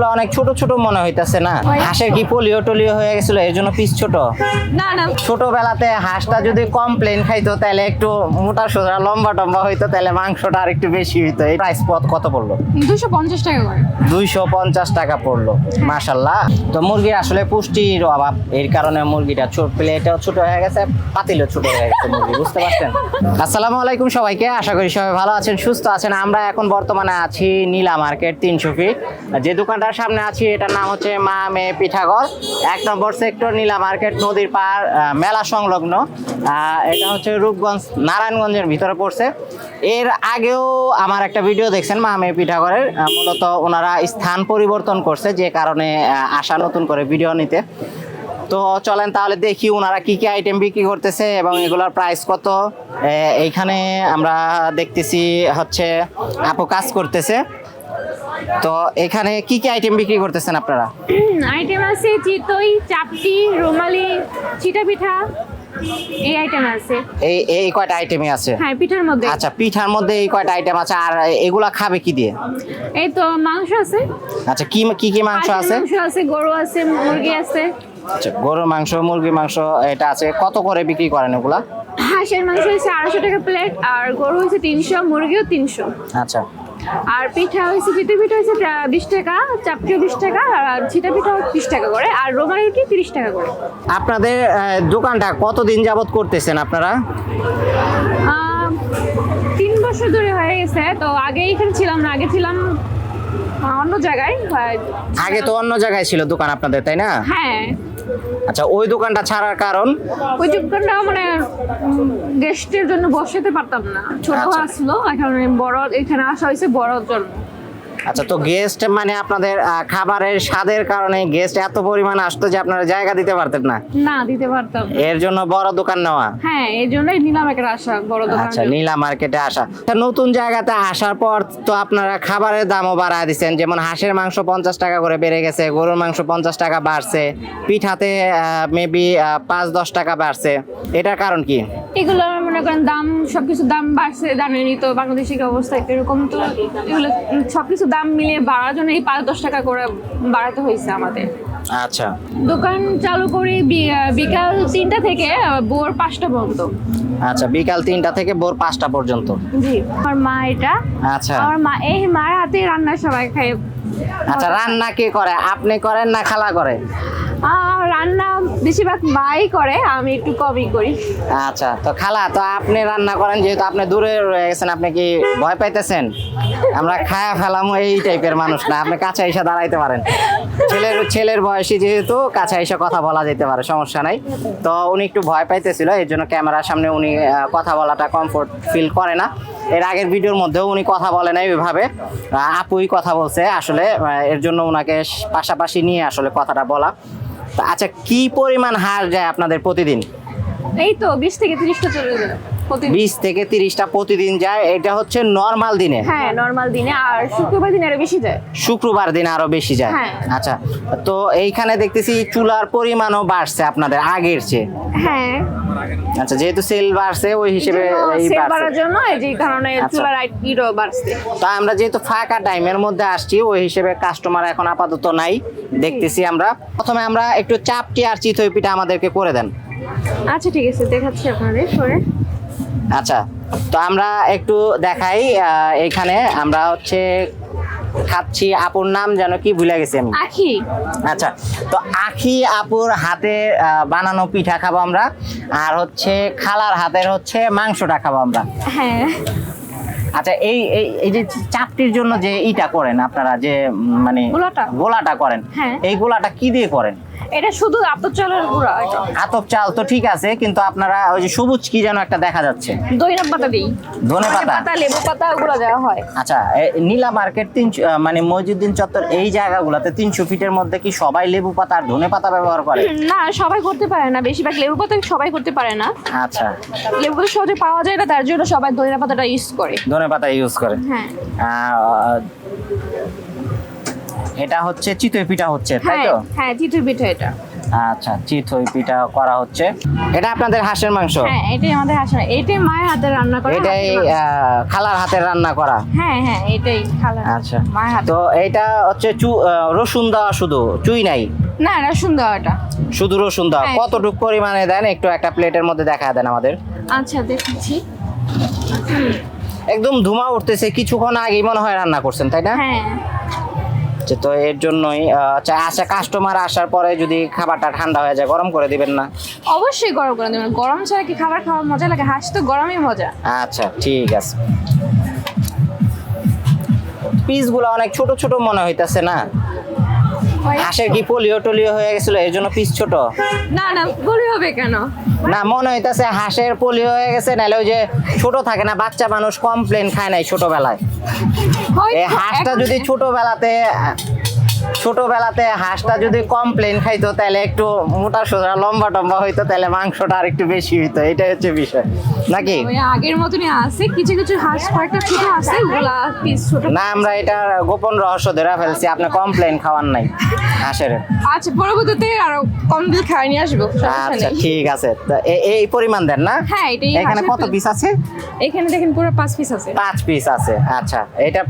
গুলো অনেক ছোট ছোট মনে হইতাছে না? হাঁসের কি পোলিও টোলিও হয়ে গেছিল এর জন্য পিস ছোট? না না। ছোটবেলাতে হাঁসটা যদি কম প্লেন খাইতো তাহলে একটু মোটা সোজা লম্বা টম্বা হইতো তাহলে মাংসটা আর একটু বেশি হইতো। এই প্রাইস পথ কত পড়ল? দুশো পঞ্চাশ টাকা করে। দুইশো পঞ্চাশ টাকা পড়ল মাশাল্লাহ তো মুরগির আসলে পুষ্টির অভাব এর কারণে মুরগিটা ছোট প্লেটও ছোট হয়ে গেছে পাতিলও ছোট হয়ে গেছে মুরগি বুঝতে পারছেন? আসসালামু আলাইকুম সবাইকে আশা করি সবাই ভালো আছেন সুস্থ আছেন। আমরা এখন বর্তমানে আছি নীলা মার্কেট তিনশো ফিট। যে দোকানটার সামনে আছি, এটার নাম হচ্ছে মা মেয়ে পিঠাঘর এক নম্বর সেক্টর নীলা মার্কেট নদীর পার মেলা সংলগ্ন। এটা হচ্ছে রূপগঞ্জ, নারায়ণগঞ্জের ভিতরে পড়ছে। এর আগেও আমার একটা ভিডিও দেখছেন মা মেয়ে পিঠাঘরের মূলত ওনারা স্থান পরিবর্তন করছে, যে কারণে আসা নতুন করে ভিডিও নিতে। তো চলেন তাহলে দেখি ওনারা কি কি আইটেম বিক্রি করতেছে এবং এগুলোর প্রাইস কত। এইখানে আমরা দেখতেছি হচ্ছে, আপু কাজ করতেছে। তো এখানে কি কি আইটেম বিক্রি করতেছেন আপনারা? আইটেম আছে চিতই চাপটি রুমালি চিটা পিঠা এই আইটেম আছে। এই এই কয়টা আইটেমই আছে? হ্যাঁ পিঠার মধ্যে। আচ্ছা পিঠার মধ্যে এই কয়টা আইটেম আছে? আর এগুলা খাবে কি দিয়ে? এই তো মাংস আছে। আচ্ছা কি কি কি মাংস আছে? মাংস আছে গরু আছে মুরগি আছে। আচ্ছা গরুর মাংস মুরগির মাংস এটা আছে। কত করে বিক্রি করেন ওগুলা? হাঁসের মাংস হচ্ছে আড়াইশো টাকা প্লেট আর গরু হচ্ছে তিনশো মুরগিও তিনশো। আচ্ছা আর পিঠা হয়েছে পিঠে পিঠা হয়েছে বিশ টাকা চাপটিও বিশ টাকা আর ছিটা পিঠা বিশ টাকা করে আর রোমালি রুটি তিরিশ টাকা করে। আপনাদের দোকানটা কতদিন যাবত করতেছেন আপনারা? তিন বছর ধরে হয়ে গেছে তো আগে এখানে ছিলাম না আগে ছিলাম অন্য জায়গায় আগে তো অন্য জায়গায় ছিল দোকান আপনাদের তাই না? হ্যাঁ। আচ্ছা ওই দোকানটা ছাড়ার কারণ? ওই দোকানটা মানে গেস্টের জন্য বসাতে পারতাম না। ছোট আচ্ছা। আসলো এখন বড় এখানে আসা হয়েছে বড়র জন্য। আচ্ছা তো গেস্ট মানে আপনাদের খাবারের স্বাদের কারণে গেস্ট এত পরিমাণ আসতো যে আপনারা জায়গা দিতে পারতেন না? না দিতে পারতাম এর জন্য বড় দোকান নেওয়া? হ্যাঁ এই জন্যই নিলাম একটা আসা বড় দোকান। আচ্ছা নীলা মার্কেটে আসা। তা নতুন জায়গাতে আসার পর তো আপনারা খাবারের দামও বাড়ায় দিচ্ছেন যেমন হাঁসের মাংস পঞ্চাশ টাকা করে বেড়ে গেছে গরুর মাংস পঞ্চাশ টাকা বাড়ছে পিঠাতে মেবি পাঁচ দশ টাকা বাড়ছে। এটার কারণ কি? এগুলো মনে করেন দাম সবকিছু দাম বাড়ছে জানেনই তো বাংলাদেশের অবস্থা এরকম তো এগুলো সবকিছু দাম মিলিয়ে বাড়ার জন্য এই পাঁচ দশ টাকা করে বাড়াতে হয়েছে আমাদের। আচ্ছা। দোকান চালু করি বিকাল তিনটা থেকে ভোর পাঁচটা পর্যন্ত। আচ্ছা বিকাল তিনটা থেকে ভোর পাঁচটা পর্যন্ত। জি আমার মা এটা। আচ্ছা। আমার মা এই মার হাতে রান্না সবাই খায়। আচ্ছা রান্না কে করে? আপনি করেন না খালা করে? রান্না বেশিরভাগ মাই করে, আমি একটু কমই করি। আচ্ছা তো খালা, তো আপনি রান্না করেন, যেহেতু আপনি দূরে রয়ে গেছেন, আপনি কি ভয় পাইতেছেন? আমরা খায়া ফেলাম এই টাইপের মানুষ না, আপনি কাছে এসে দাঁড়াইতে পারেন। ছেলের ছেলের বয়সী যেহেতু, কাছে এসে কথা বলা যেতে পারে, সমস্যা নাই। তো উনি একটু ভয় পাইতেছিল এর জন্য ক্যামেরার সামনে উনি কথা বলাটা কমফোর্ট ফিল করে না। এর আগের ভিডিওর মধ্যেও উনি কথা বলে নাই ওইভাবে। আপুই কথা বলছে, আসলে এর জন্য ওনাকে পাশাপাশি নিয়ে আসলে কথাটা বলা। আচ্ছা কি পরিমাণ হার যায় আপনাদের প্রতিদিন? এই তো বিশ থেকে তিরিশটা চলে প্রতিদিন বিশ থেকে তিরিশটা প্রতিদিন যায় এটা হচ্ছে নর্মাল দিনে। হ্যাঁ নর্মাল দিনে। আর শুক্রবার দিনে আরও বেশি যায়। শুক্রবার দিনে আরও বেশি যায়। হ্যাঁ। আচ্ছা তো এইখানে দেখতেছি চুলার পরিমাণও বাড়ছে আপনাদের আগের চেয়ে। হ্যাঁ। আচ্ছা যেহেতু সেল বাড়ছে ওই হিসেবে এই সেল বাড়ছে। বাড়ার জন্য এই কারণে আচ্ছা। চুলার বাড়ছে। তো আমরা যেহেতু ফাঁকা টাইমের মধ্যে আসছি ওই হিসেবে কাস্টমার এখন আপাতত নাই। দেখতেছি আমরা। প্রথমে আমরা একটু চাপটি আর চিতই পিঠা আমাদেরকে করে দেন। আচ্ছা ঠিক আছে দেখাচ্ছি আপনাদের করে আচ্ছা তো আমরা একটু দেখাই এখানে আমরা হচ্ছে খাচ্ছি আপুর নাম যেন কি ভুলে গেছি আমি। আখি। আচ্ছা তো আখি আপুর হাতে বানানো পিঠা খাব আমরা আর হচ্ছে খালার হাতের হচ্ছে মাংসটা খাব আমরা। হ্যাঁ। আচ্ছা এই এই এই যে চাপটির জন্য যে ইটা করেন আপনারা যে মানে গোলাটা? গোলাটা করেন হ্যাঁ। এই গোলাটা কি দিয়ে করেন? এটা শুধু আতপ চালের গুঁড়া আতপ চাল তো ঠিক আছে কিন্তু আপনারা ওই যে সবুজ কি যেন একটা দেখা যাচ্ছে? দইনা পাতা দিই। ধনে পাতা? পাতা লেবু পাতা ওগুলো দেওয়া হয়। আচ্ছা নীলা মার্কেট তিন মানে মজিউদ্দিন চত্বর এই জায়গাগুলোতে তিনশো ফিটের মধ্যে কি সবাই লেবু পাতা আর ধনে পাতা ব্যবহার করে? না সবাই করতে পারে না বেশিরভাগ লেবু পাতা সবাই করতে পারে না। আচ্ছা। লেবু পাতা সহজে পাওয়া যায় না তার জন্য সবাই দইনা পাতাটা ইউজ করে। ধনে পাতা ইউজ করে। হ্যাঁ। এটা হচ্ছে চিতই পিঠা হচ্ছে তাই হ্যাঁ তো? হ্যাঁ চিতই পিঠা এটা। আচ্ছা চিতই পিঠা করা হচ্ছে। এটা আপনাদের হাঁসের মাংস? হ্যাঁ এটাই আমাদের হাসনা এটাই মায়ের হাতে রান্না করা এটাই হাঁসের খালার হাতের রান্না করা? হ্যাঁ হ্যাঁ এটাই খালা আচ্ছা। মায়ের হাতে তো এটা হচ্ছে চু- রসুন দেওয়া শুধু চুই নাই? না রসুন সুন্দর এটা শুধু রসুন দেওয়া। হ্যাঁ। কতটুকু পরিমাণে দেন? একটু একটা প্লেটের মধ্যে দেখা দেন আমাদের। আচ্ছা দেখেছি। একদম ধুমা উঠতেছে কিছুক্ষণ আগেই মনে হয় রান্না করছেন তাই না? হ্যাঁ। আচ্ছা, তো এর জন্যই আচ্ছা আচ্ছা কাস্টমার আসার পরে যদি খাবারটা ঠান্ডা হয়ে যায় গরম করে দিবেন না? অবশ্যই গরম করে দেবেন। গরম ছাড়া কি খাবার খাওয়া মজা লাগে? হাঁস তো গরমই মজা। আচ্ছা ঠিক আছে। পিসগুলো অনেক ছোট ছোট মনে হইতাছে না? হাঁসের কি পোলিও টলিও হয়ে গেছিল? এর জন্য পিস ছোট। না না বলি হবে কেন? না মনে হইতাছে হাঁসের পোলিও হয়ে গেছে নাহলে ওই যে ছোট থাকে না বাচ্চা মানুষ কমপ্লেন খায় নাই ছোটবেলায়। এই হাঁসটা যদি ছোটবেলাতে ছোটবেলাতে হাঁসটা যদি কমপ্লেন খাইতো তাহলে একটু মোটা সোজা লম্বা টম্বা হইতো তাহলে মাংসটা আর একটু বেশি হইতো। এটাই হচ্ছে বিষয়। নাকি? আগের মতনই আছে কিছু কিছু হাঁস কয়েকটা ছোট আছে ওগুলা পিস ছোট না আমরা এটা গোপন রহস্য ধরে ফেলছি আপনি কমপ্লেন খাওয়ার নাই হাঁসের। আচ্ছা পরবর্তীতে আরও কম বিল খাওয়াই নিয়ে আসব আচ্ছা ঠিক আছে। তো এই পরিমাণ দেন না? হ্যাঁ এটাই এখানে কত পিস আছে? এখানে দেখেন পুরো পাঁচ পিস আছে। পাঁচ পিস আছে আচ্ছা। এটা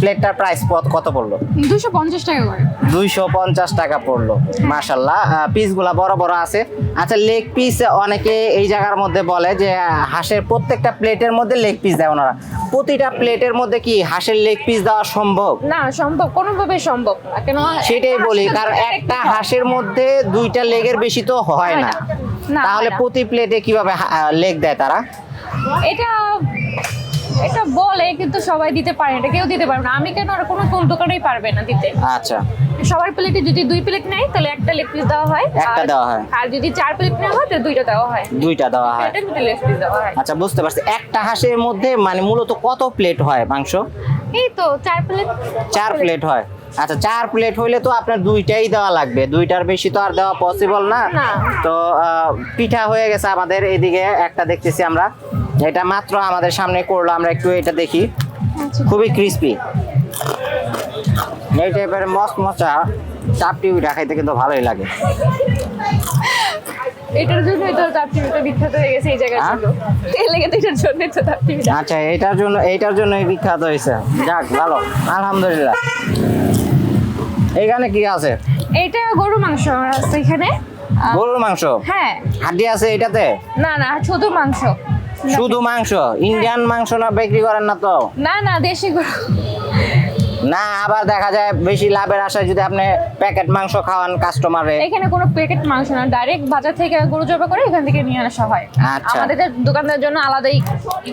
প্লেটটার প্রাইস কত পড়ল? দুশো পঞ্চাশ টাকা করে দুইশো পঞ্চাশ টাকা পড়ল। মাশাল্লাহ পিসগুলা বড় বড় আছে। আচ্ছা লেগ পিস অনেকে এই জায়গার মধ্যে বলে যে হাঁসের প্রত্যেকটা প্লেটের মধ্যে লেগ পিস দেয় ওনারা। প্রতিটা প্লেটের মধ্যে কি হাঁসের লেগ পিস দেওয়া সম্ভব? না সম্ভব কোনোভাবে সম্ভব না। কেন সেটাই বলি কারণ একটা হাঁসের মধ্যে দুইটা লেগের বেশি তো হয়। না, তাহলে প্রতি প্লেটে কীভাবে লেগ দেয় তারা? এটা এটা বলে কিন্তু সবাই দিতে পারে এটা কেউ দিতে পারবে না। আমি কেন আর কোনো কোন দোকানেই পারবে না দিতে? আচ্ছা। সবার প্লেটে যদি দুই প্লেট নেয় তাহলে একটা লেগ পিস দেওয়া হয়। একটা দেওয়া হয়। আর যদি চার প্লেট নেওয়া হয় তাহলে দুইটা দেওয়া হয়। দুইটা দেওয়া হয়। প্লেটের মধ্যে লেগ পিস দেওয়া হয়। আচ্ছা বুঝতে পারছি। একটা হাঁসের মধ্যে মানে মূলত কত প্লেট হয় মাংস? এই তো চার প্লেট। চার প্লেট হয়। আচ্ছা চার প্লেট হইলে তো আপনার দুইটাই দেওয়া লাগবে। দুইটার বেশি তো আর দেওয়া পসিবল না। তো পিঠা হয়ে গেছে আমাদের। এইদিকে একটা দেখতেছি আমরা। এটা মাত্র আমাদের সামনে করল আমরা একটু এটা দেখি। আচ্ছা। খুবই ক্রিস্পি এই টাইপের মস্ত মশা চাপটি পিঠা খাইতে কিন্তু ভালোই লাগে। এটার তো বিখ্যাত হয়ে গেছে এই জায়গার? এই লেগে তো এটার জন্যই তো চার টিভিটা। আচ্ছা এইটার জন্য বিখ্যাত হয়েছে। যাক ভালো। আলহামদুলিল্লাহ। এইখানে কি আছে? গরু মাংস আছে এখানে। গরুর মাংস? হ্যাঁ। হাড্ডি আছে এটাতে? না না শুধু মাংস। শুধু মাংস ইন্ডিয়ান মাংস না বিক্রি করেন না তো? না না দেশি গরু। না আবার দেখা যায় বেশি লাভের আশায় যদি আপনি প্যাকেট মাংস খাওয়ান কাস্টমারে এখানে কোনো প্যাকেট মাংস না ডাইরেক্ট বাজার থেকে গরু জবা করে এখান থেকে নিয়ে আসা হয়। আচ্ছা। আমাদের দোকানদারের জন্য আলাদাই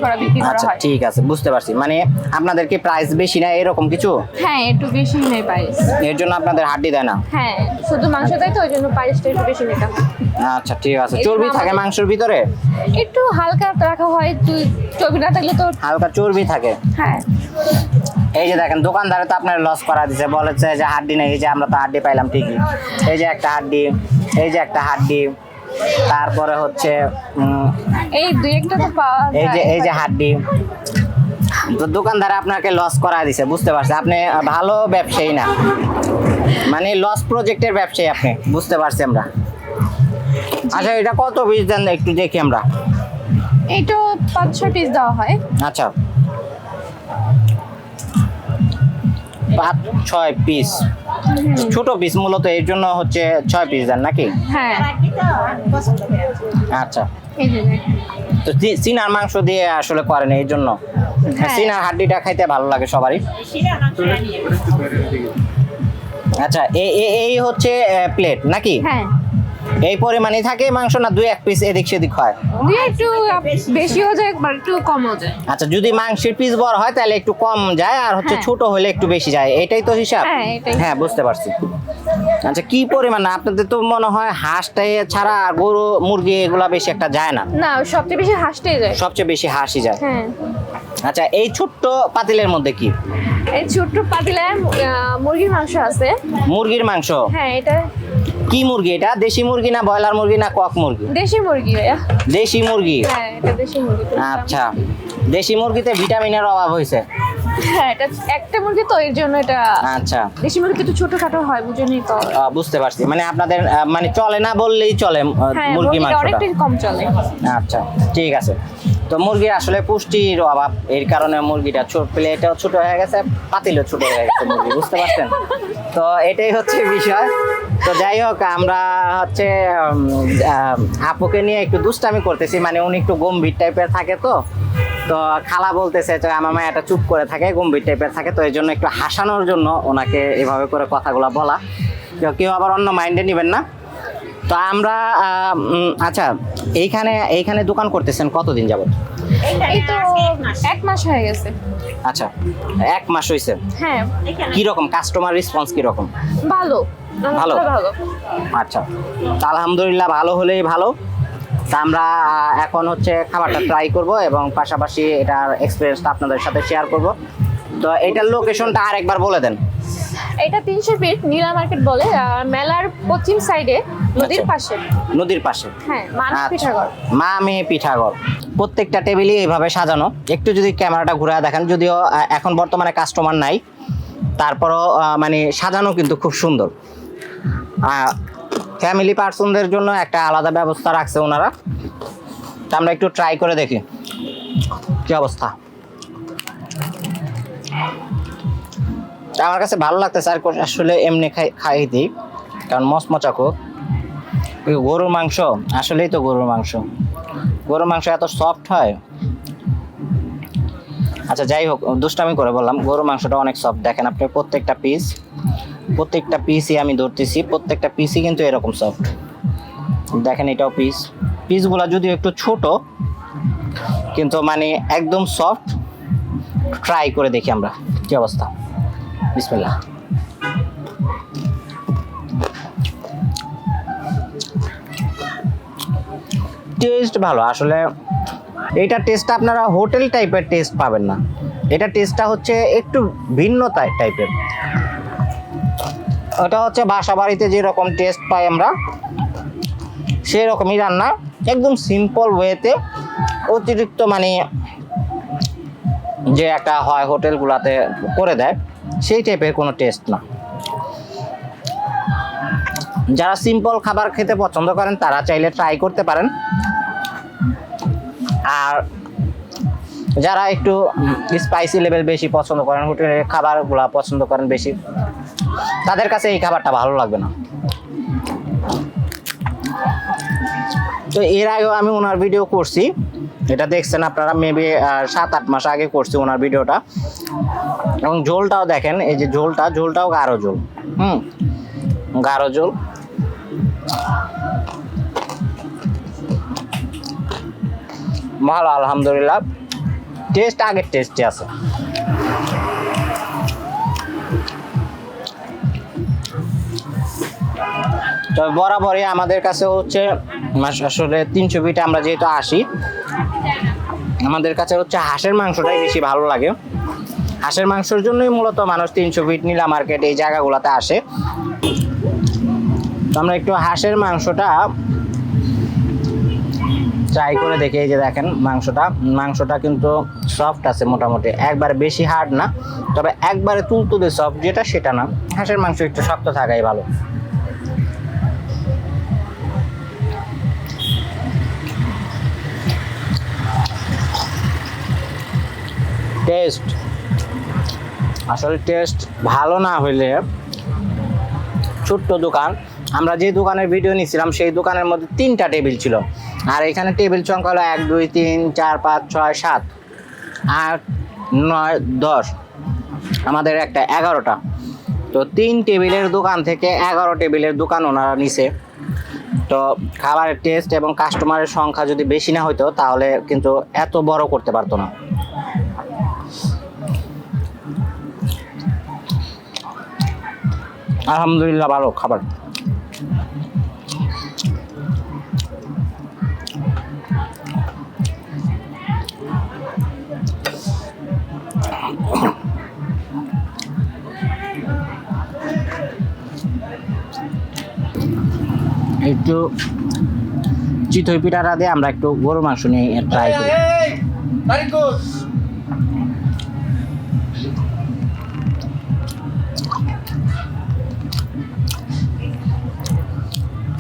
করা বিক্রি করা আচ্ছা হয়। ঠিক আছে বুঝতে পারছি। মানে আপনাদের কি প্রাইস বেশি না এরকম কিছু? হ্যাঁ একটু বেশি নেই প্রাইস এর জন্য আপনাদের হাড্ডি দেয় না? হ্যাঁ শুধু মাংস দেয় তো ওই জন্য প্রাইসটা একটু বেশি নিতে হয়। আচ্ছা ঠিক আছে। চর্বি থাকে মাংসের ভিতরে? একটু হালকা রাখা হয় চর্বি না থাকলে তো হালকা চর্বি থাকে। হ্যাঁ। এই যে দেখেন দোকানদারে তো আপনার লস করা দিছে। বলেছে যে হাড্ডি নেই এই যে আমরা তো হাড্ডি পাইলাম ঠিকই। এই যে একটা হাড্ডি এই যে একটা হাড্ডি। তারপরে হচ্ছে এই দুই একটা তো পাওয়া এই যে। এই যে হাড্ডি। তো দোকানদার আপনাকে লস করা দিছে বুঝতে পারছি আপনি ভালো ব্যবসায়ী না। মানে লস প্রজেক্টের ব্যবসায়ী আপনি বুঝতে পারছি আমরা। আচ্ছা এটা কত পিস দেন একটু দেখি আমরা। এইটা পাঁচ ছয় পিস দেওয়া হয়। আচ্ছা। পাঁচ ছয় পিস ছোট পিস মূলত এর জন্য হচ্ছে ছয় পিস দেন নাকি? হ্যাঁ। আচ্ছা। তো সিনার চীনার মাংস দিয়ে আসলে করেন এই জন্য। সিনার হাড্ডিটা খাইতে ভালো লাগে সবারই। আচ্ছা এই হচ্ছে প্লেট নাকি? হ্যাঁ। এই পরিমাণে থাকে মাংস না দুই এক পিস এদিক সেদিক হয়? দিয়ে একটু বেশিও যায় একবার একটু কমও যায়। আচ্ছা যদি মাংসের পিস বড় হয় তাহলে একটু কম যায় আর হচ্ছে হ্যাঁ। ছোট হলে একটু বেশি যায়। এটাই তো হিসাব? হ্যাঁ, এটাই। হ্যাঁ বুঝতে পারছি। আচ্ছা কি পরিমাণ? আপনাদের তো মনে হয় হাঁসটাই ছাড়া আর গরু মুরগি এগুলা বেশি একটা যায় না? না সবচেয়ে বেশি হাসতেই যায়। সবচেয়ে বেশি হাঁসই যায়। হ্যাঁ। আচ্ছা এই ছোট্ট পাতিলের মধ্যে কি? এই ছোট্ট পাতিলায় আহ, মুরগির মাংস আছে। মুরগির মাংস? হ্যাঁ এটা কি মুরগি এটা? দেশি মুরগি না ব্রয়লার মুরগি না কক মুরগি? দেশি মুরগি দেশি মুরগি। হ্যাঁ এটা দেশি মুরগি আচ্ছা। দেশি মুরগিতে ভিটামিনের অভাব হয়েছে? হ্যাঁ এটা একটা মুরগি তো এর জন্য এটা আচ্ছা। দেশি মুরগি তো ছোটখাটো হয় বুঝেনি তো। বুঝতে পারছি। মানে আপনাদের মানে চলে না বললেই চলে হ্যাঁ মুরগি মুরগিটা মাংসটা। অনেকটাই কম চলে। আচ্ছা ঠিক আছে। তো মুরগির আসলে পুষ্টির অভাব এর কারণে মুরগিটা ছোট প্লেটও ছোট হয়ে গেছে পাতিলও ছোট হয়ে গেছে মুরগি বুঝতে পারছেন? তো এটাই হচ্ছে বিষয়। তো যাই হোক আমরা হচ্ছে আপুকে নিয়ে একটু দুষ্টামি করতেছি মানে উনি একটু গম্ভীর টাইপের থাকে তো। তো খালা বলতেছে তো আমার মায়াটা চুপ করে থাকে গম্ভীর টাইপের থাকে তো এই জন্য একটু হাসানোর জন্য ওনাকে এভাবে করে কথাগুলো বলা। কেউ আবার অন্য মাইন্ডে নেবেন না। তো আমরা আচ্ছা এইখানে এইখানে দোকান করতেছেন কতদিন যাবত এই তো এক মাস। হয়ে গেছে। আচ্ছা এক মাস হয়েছে হ্যাঁ। কীরকম? কাস্টমার রেসপন্স কীরকম? ভালো ভালো? ভালো? আচ্ছা। তা আলহামদুলিল্লাহ ভালো হলেই ভালো। তা আমরা এখন হচ্ছে খাবারটা ট্রাই করব এবং পাশাপাশি এটার এক্সপিরিয়েন্সটা আপনাদের সাথে শেয়ার করব। তো এটার লোকেশনটা আরেকবার বলে দেন। এটা তিনশো ফিট নীলা মার্কেট বলে মেলার পশ্চিম সাইডে নদীর আচ্ছা। পাশে। নদীর পাশে। হ্যাঁ মানুষ আচ্ছা। পিঠাগড়। মা মেয়ে পিঠাঘর প্রত্যেকটা টেবিলই এইভাবে সাজানো। একটু যদি ক্যামেরাটা ঘুরে দেখেন যদিও এখন বর্তমানে কাস্টমার নাই। তারপরও মানে সাজানো কিন্তু খুব সুন্দর। ফ্যামিলি পার্সনদের জন্য একটা আলাদা ব্যবস্থা রাখছে ওনারা। তা আমরা একটু ট্রাই করে দেখি কি অবস্থা। আমার কাছে ভালো লাগতেছে, আর আসলে এমনি খাই খাই দিই কারণ মচমচা খুব। গরুর মাংস, আসলেই তো গরুর মাংস। গরুর মাংস এত সফট হয়। আচ্ছা যাই হোক, দুষ্টামি করে বললাম, গরুর মাংসটা অনেক সফট দেখেন আপনি প্রত্যেকটা পিস প্রত্যেকটা পিসই আমি ধরতেছি, প্রত্যেকটা পিসই কিন্তু এরকম সফট দেখেন এটাও পিস পিসগুলো যদিও একটু ছোট, কিন্তু মানে একদম সফট ট্রাই করে দেখি আমরা। কি অবস্থা? বিসমিল্লাহ। টেস্ট ভালো, আসলে এইটা টেস্টটা আপনারা হোটেল টাইপের টেস্ট পাবেন না। এটা টেস্টটা হচ্ছে একটু ভিন্ন টাইপের ওটা হচ্ছে বাসা বাড়িতে যেরকম টেস্ট পাই আমরা সেই রকমই রান্না। একদম সিম্পল ওয়েতে অতিরিক্ত মানে যে একটা হয় হোটেলগুলোতে করে দেয়, সেই টাইপের কোনো টেস্ট না। যারা সিম্পল খাবার খেতে পছন্দ করেন, তারা চাইলে ট্রাই করতে পারেন। আর যারা একটু স্পাইসি লেভেল বেশি পছন্দ করেন হোটেলের খাবারগুলো পছন্দ করেন বেশি তাদের কাছে এই খাবারটা ভালো লাগবে না। তো এর আগেও আমি ওনার ভিডিও করছি। এটা দেখছেন আপনারা মেবি সাত, আট মাস আগে করছি ওনার ভিডিওটা এবং ঝোলটাও দেখেন, এই যে ঝোলটা, ঝোলটাও গাঢ় ঝোল। হুম, গাঢ় ঝোল। ভালো, আলহামদুলিল্লাহ। টেস্ট আগের টেস্টে আছে। তো বরাবরই আমাদের কাছে হচ্ছে আসলে তিনশো ফিটে আমরা যেহেতু আসি, আমাদের কাছে হচ্ছে হাঁসের মাংসটাই বেশি ভালো লাগে। হাঁসের মাংসের জন্যই মূলত মানুষ তিনশো ফিট নীলা মার্কেট এই জায়গাগুলোতে আসে। আমরা একটু হাঁসের মাংসটা ট্রাই করে দেখে, এই যে দেখেন মাংসটা। মাংসটা কিন্তু সফট আছে মোটামুটি, একবার বেশি হার্ড না, তবে একবারে তুলতুলে সফট যেটা সেটা না। হাঁসের মাংস একটু শক্ত থাকাই ভালো। টেস্ট আসলে টেস্ট ভালো না হইলে ছোট্ট দোকান। আমরা যে দোকানের ভিডিও নিয়েছিলাম সেই দোকানের মধ্যে তিনটা টেবিল ছিল। আর এখানে টেবিল সংখ্যা হলো এক, দুই, তিন, চার, পাঁচ, ছয়, সাত, আট, নয়, দশ। আমাদের একটা এগারোটা। তো তিন টেবিলের দোকান থেকে এগারো টেবিলের দোকান ওনারা নিছে। তো খাবারের টেস্ট এবং কাস্টমারের সংখ্যা যদি বেশি না হতো তাহলে কিন্তু এত বড় করতে পারতো না। আলহামদুলিল্লাহ ভালো খাবার। একটু চিতই পিঠাটা দিয়ে আমরা একটু গরুর মাংস নিয়ে ট্রাই করি।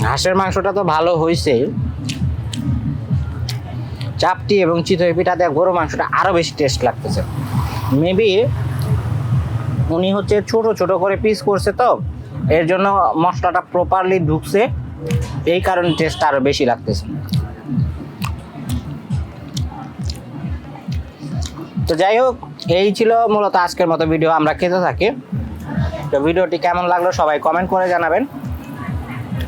হাঁসের মাংসটা তো ভালো হয়েছে চাপটি এবং চিতই পিঠা পিঠাতে গরু মাংসটা আরও বেশি টেস্ট লাগতেছে। মেবি উনি হচ্ছে ছোট ছোট করে পিস করছে তো, এর জন্য মশলাটা প্রপারলি ঢুকছে, এই কারণে টেস্ট আরও বেশি লাগতেছে। তো যাই হোক, এই ছিল মূলত আজকের মতো ভিডিও, আমরা খেতে থাকি। তো ভিডিওটি কেমন লাগল সবাই কমেন্ট করে জানাবেন।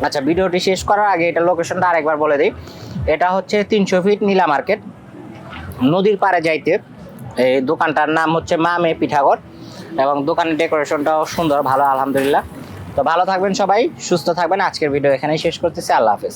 আচ্ছা ভিডিওটি শেষ করার আগে এটা লোকেশনটা আরেকবার বলে দিই। এটা হচ্ছে তিনশো ফিট নীলা মার্কেট নদীর পাড়ে যাইতে এই দোকানটার নাম হচ্ছে মা মে পিঠাগর এবং দোকানের ডেকোরেশনটাও সুন্দর, ভালো, আলহামদুলিল্লাহ। তো ভালো থাকবেন সবাই, সুস্থ থাকবেন। আজকের ভিডিও এখানেই শেষ করতেছি। আল্লাহ হাফেজ।